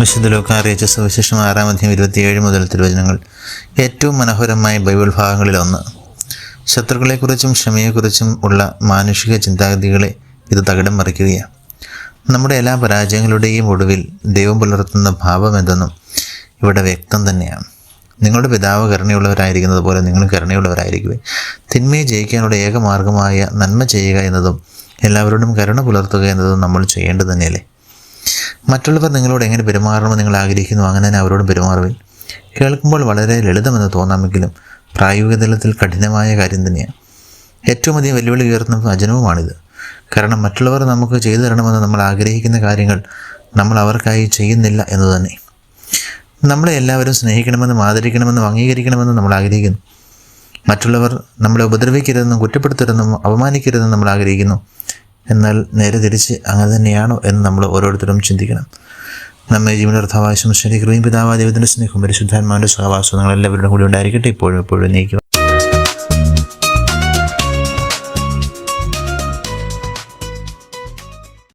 വിശുദ്ധ ലോക അറിയിച്ച സുവിശേഷം ആറാം അധ്യയം ഇരുപത്തിയേഴ് മുതൽ തിരുവചനങ്ങൾ. ഏറ്റവും മനോഹരമായ ബൈബിൾ ഭാഗങ്ങളിലൊന്ന് ശത്രുക്കളെക്കുറിച്ചും ക്ഷമയെക്കുറിച്ചും ഉള്ള മാനുഷിക ചിന്താഗതികളെ ഇത് തകിടം മറിക്കുകയാണ്. നമ്മുടെ എല്ലാ പരാജയങ്ങളുടെയും ഒടുവിൽ ദൈവം പുലർത്തുന്ന ഭാവം എന്തെന്നും ഇവിടെ വ്യക്തം തന്നെയാണ്. നിങ്ങളുടെ പിതാവ് കരുണയുള്ളവരായിരിക്കുന്നത് പോലെ നിങ്ങളും കരുണയുള്ളവരായിരിക്കുവേ തിന്മയെ ജയിക്കാനുള്ള ഏക മാർഗമായ നന്മ ചെയ്യുക എന്നതും എല്ലാവരോടും കരുണ പുലർത്തുക എന്നതും നമ്മൾ ചെയ്യേണ്ടത് തന്നെയല്ലേ? മറ്റുള്ളവർ നിങ്ങളോട് എങ്ങനെ പെരുമാറണമെന്ന് നിങ്ങൾ ആഗ്രഹിക്കുന്നു അങ്ങനെ തന്നെ അവരോട് പെരുമാറുവിൻ. കേൾക്കുമ്പോൾ വളരെ ലളിതമെന്ന് തോന്നാമെങ്കിലും പ്രായോഗിക തലത്തിൽ കഠിനമായ കാര്യം തന്നെയാണ്. ഏറ്റവും അധികം വെല്ലുവിളി ഉയർത്തുന്ന വചനവുമാണിത്. കാരണം മറ്റുള്ളവർ നമുക്ക് ചെയ്തു തരണമെന്ന് നമ്മൾ ആഗ്രഹിക്കുന്ന കാര്യങ്ങൾ നമ്മൾ അവർക്കായി ചെയ്യുന്നില്ല എന്നു തന്നെ. നമ്മളെ എല്ലാവരും സ്നേഹിക്കണമെന്നും ആദരിക്കണമെന്നും അംഗീകരിക്കണമെന്നും നമ്മൾ ആഗ്രഹിക്കുന്നു. മറ്റുള്ളവർ നമ്മളെ ഉപദ്രവിക്കരുതെന്നും കുറ്റപ്പെടുത്തരുതെന്നും അപമാനിക്കരുതെന്നും നമ്മൾ ആഗ്രഹിക്കുന്നു. എന്നാൽ നേരെ തിരിച്ച് അങ്ങനെ തന്നെയാണോ എന്ന് നമ്മൾ ഓരോരുത്തരും ചിന്തിക്കണം. നമ്മെ ജീവനർത്ഥവാശം ശരി കൃപയും പിതാവാ ദൈവത്തിന്റെ സ്നേഹം പരിശുദ്ധാത്മാവിന്റെ സഹവാസം നിങ്ങൾ എല്ലാവരുടെ കൂടി ഉണ്ടായിരിക്കട്ടെ. ഇപ്പോഴും എപ്പോഴും നീക്കുക